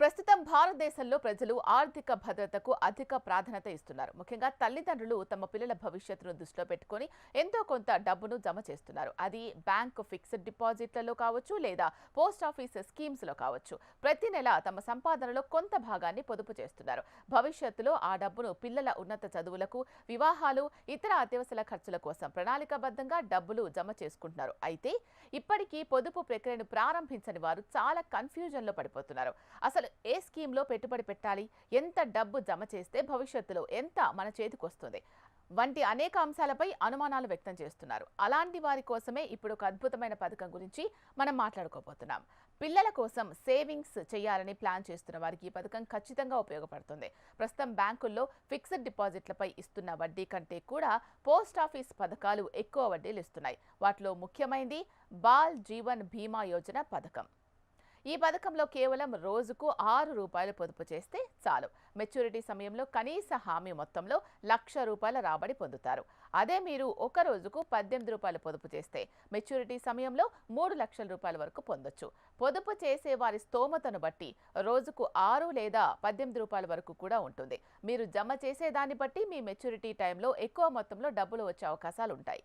ప్రస్తుతం భారతదేశంలో ప్రజలు ఆర్థిక భద్రతకు అధిక ప్రాధాన్యత ఇస్తున్నారు. ముఖ్యంగా తల్లిదండ్రులు తమ పిల్లల భవిష్యత్తును దృష్టిలో పెట్టుకొని ఎంతో కొంత డబ్బును జమ చేస్తున్నారు. అది బ్యాంక్ ఫిక్స్డ్ డిపాజిట్లలో కావచ్చు లేదా పోస్ట్ ఆఫీస్ స్కీమ్స్లో కావచ్చు. ప్రతి నెల తమ సంపాదనలో కొంత భాగాన్ని పొదుపు చేస్తున్నారు. భవిష్యత్తులో ఆ డబ్బును పిల్లల ఉన్నత చదువులకు వివాహాలు ఇతర అత్యవసర ఖర్చుల కోసం ప్రణాళికాబద్ధంగా డబ్బులు జమ చేసుకుంటున్నారు. అయితే ఇప్పటికీ పొదుపు ప్రక్రియను ప్రారంభించని వారు చాలా కన్ఫ్యూజన్లో పడిపోతున్నారు. అసలు ఏ స్కీమ్లో పెట్టుబడి పెట్టాలి? ఎంత డబ్బు జమ చేస్తే భవిష్యత్తులో ఎంత మన చేతికి వస్తుంది? వంటి అనేక అంశాలపై అనుమానాలు వ్యక్తం చేస్తున్నారు. అలాంటి వారి కోసమే ఇప్పుడు ఒక అద్భుతమైన పథకం గురించి మనం మాట్లాడుకోబోతున్నాం. పిల్లల కోసం సేవింగ్స్ చేయాలని ప్లాన్ చేస్తున్న వారికి ఈ పథకం ఖచ్చితంగా ఉపయోగపడుతుంది. ప్రస్తుతం బ్యాంకుల్లో ఫిక్స్డ్ డిపాజిట్లపై ఇస్తున్న వడ్డీ కంటే కూడా పోస్ట్ ఆఫీస్ పథకాలు ఎక్కువ వడ్డీలు ఇస్తున్నాయి. వాటిలో ముఖ్యమైనది బాల్ జీవన్ బీమా యోజన పథకం. ఈ పథకంలో కేవలం రోజుకు ఆరు రూపాయలు పొదుపు చేస్తే చాలు. మెచ్యూరిటీ సమయంలో కనీస హామీ మొత్తంలో లక్ష రూపాయల రాబడి పొందుతారు. అదే మీరు ఒక రోజుకు పద్దెనిమిది రూపాయలు పొదుపు చేస్తే మెచ్యూరిటీ సమయంలో మూడు లక్షల రూపాయల వరకు పొందొచ్చు. పొదుపు చేసే వారి స్తోమతను బట్టి రోజుకు ఆరు లేదా పద్దెనిమిది రూపాయల వరకు కూడా ఉంటుంది. మీరు జమ చేసే దాన్ని బట్టి మీ మెచ్యూరిటీ టైంలో ఎక్కువ మొత్తంలో డబ్బులు వచ్చే అవకాశాలు ఉంటాయి.